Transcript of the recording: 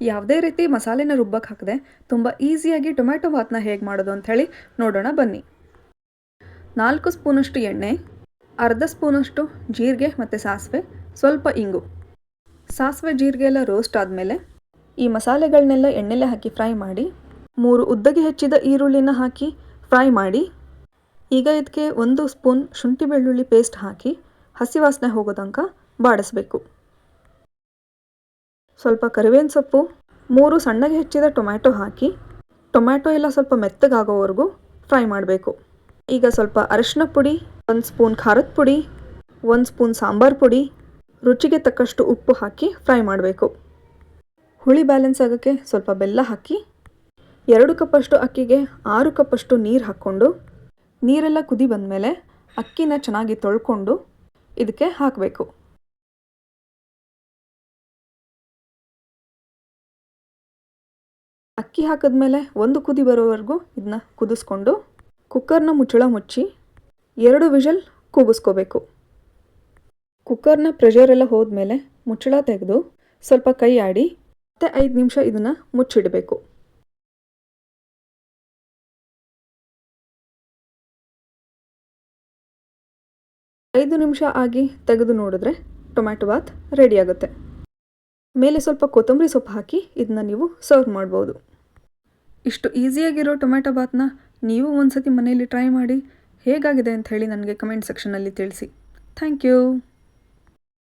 ಯಾವುದೇ ರೀತಿ ಮಸಾಲೆನ ರುಬ್ಬಕ್ಕೆ ಹಾಕದೆ ತುಂಬ ಈಸಿಯಾಗಿ ಟೊಮ್ಯಾಟೊ ಬಾತ್ನ ಹೇಗೆ ಮಾಡೋದು ಅಂಥೇಳಿ ನೋಡೋಣ ಬನ್ನಿ. ನಾಲ್ಕು ಸ್ಪೂನಷ್ಟು ಎಣ್ಣೆ, ಅರ್ಧ ಸ್ಪೂನಷ್ಟು ಜೀರಿಗೆ ಮತ್ತು ಸಾಸಿವೆ, ಸ್ವಲ್ಪ ಇಂಗು. ಸಾಸಿವೆ ಜೀರಿಗೆ ಎಲ್ಲ ರೋಸ್ಟ್ ಆದಮೇಲೆ ಈ ಮಸಾಲೆಗಳನ್ನೆಲ್ಲ ಎಣ್ಣೆಲೆ ಹಾಕಿ ಫ್ರೈ ಮಾಡಿ, ಮೂರು ಉದ್ದಗೆ ಹೆಚ್ಚಿದ ಈರುಳ್ಳಿನ ಹಾಕಿ ಫ್ರೈ ಮಾಡಿ, ಈಗ ಇದಕ್ಕೆ ಒಂದು ಸ್ಪೂನ್ ಶುಂಠಿ ಬೆಳ್ಳುಳ್ಳಿ ಪೇಸ್ಟ್ ಹಾಕಿ ಹಸಿ ವಾಸನೆ ಹೋಗೋ ತನಕ ಬಾಡಿಸ್ಬೇಕು. ಸ್ವಲ್ಪ ಕರಿಬೇವಿನ ಸೊಪ್ಪು, ಮೂರು ಸಣ್ಣಗೆ ಹೆಚ್ಚಿದ ಟೊಮ್ಯಾಟೊ ಹಾಕಿ, ಟೊಮ್ಯಾಟೊ ಎಲ್ಲ ಸ್ವಲ್ಪ ಮೆತ್ತಗಾಗೋವರೆಗೂ ಫ್ರೈ ಮಾಡಬೇಕು. ಈಗ ಸ್ವಲ್ಪ ಅರಶಿನ ಪುಡಿ, ಒಂದು ಸ್ಪೂನ್ ಖಾರದ ಪುಡಿ, ಒಂದು ಸ್ಪೂನ್ ಸಾಂಬಾರು ಪುಡಿ, ರುಚಿಗೆ ತಕ್ಕಷ್ಟು ಉಪ್ಪು ಹಾಕಿ ಫ್ರೈ ಮಾಡಬೇಕು. ಹುಳಿ ಬ್ಯಾಲೆನ್ಸ್ ಆಗೋಕ್ಕೆ ಸ್ವಲ್ಪ ಬೆಲ್ಲ ಹಾಕಿ, ಎರಡು ಕಪ್ಪಷ್ಟು ಅಕ್ಕಿಗೆ ಆರು ಕಪ್ಪಷ್ಟು ನೀರು ಹಾಕ್ಕೊಂಡು, ನೀರೆಲ್ಲ ಕುದಿ ಬಂದಮೇಲೆ ಅಕ್ಕಿನ ಚೆನ್ನಾಗಿ ತೊಳ್ಕೊಂಡು ಇದಕ್ಕೆ ಹಾಕಬೇಕು. ಅಕ್ಕಿ ಹಾಕಿದ್ಮೇಲೆ ಒಂದು ಕುದಿ ಬರೋವರೆಗೂ ಇದನ್ನ ಕುದಿಸ್ಕೊಂಡು ಕುಕ್ಕರ್ನ ಮುಚ್ಚಳ ಮುಚ್ಚಿ ಎರಡು ವಿಷಲ್ ಕೂಗಿಸ್ಕೋಬೇಕು. ಕುಕ್ಕರ್ನ ಪ್ರೆಷರೆಲ್ಲ ಹೋದ್ಮೇಲೆ ಮುಚ್ಚಳ ತೆಗೆದು ಸ್ವಲ್ಪ ಕೈ ಆಡಿ ಮತ್ತೆ ಐದು ನಿಮಿಷ ಇದನ್ನು ಮುಚ್ಚಿಡಬೇಕು. ಐದು ನಿಮಿಷ ಆಗಿ ತೆಗೆದು ನೋಡಿದ್ರೆ ಟೊಮ್ಯಾಟೊ ಬಾತ್ ರೆಡಿ ಆಗುತ್ತೆ. ಮೇಲೆ ಸ್ವಲ್ಪ ಕೊತ್ತಂಬರಿ ಸೊಪ್ಪು ಹಾಕಿ ಇದನ್ನ ನೀವು ಸರ್ವ್ ಮಾಡ್ಬೋದು. ಇಷ್ಟು ಈಸಿಯಾಗಿರೋ ಟೊಮ್ಯಾಟೊ ಬಾತ್ನ ನೀವು ಒಂದು ಸತಿ ಮನೆಯಲ್ಲಿ ಟ್ರೈ ಮಾಡಿ ಹೇಗಾಗಿದೆ ಅಂತ ಹೇಳಿ ನನಗೆ ಕಮೆಂಟ್ ಸೆಕ್ಷನಲ್ಲಿ ತಿಳಿಸಿ. Thank you.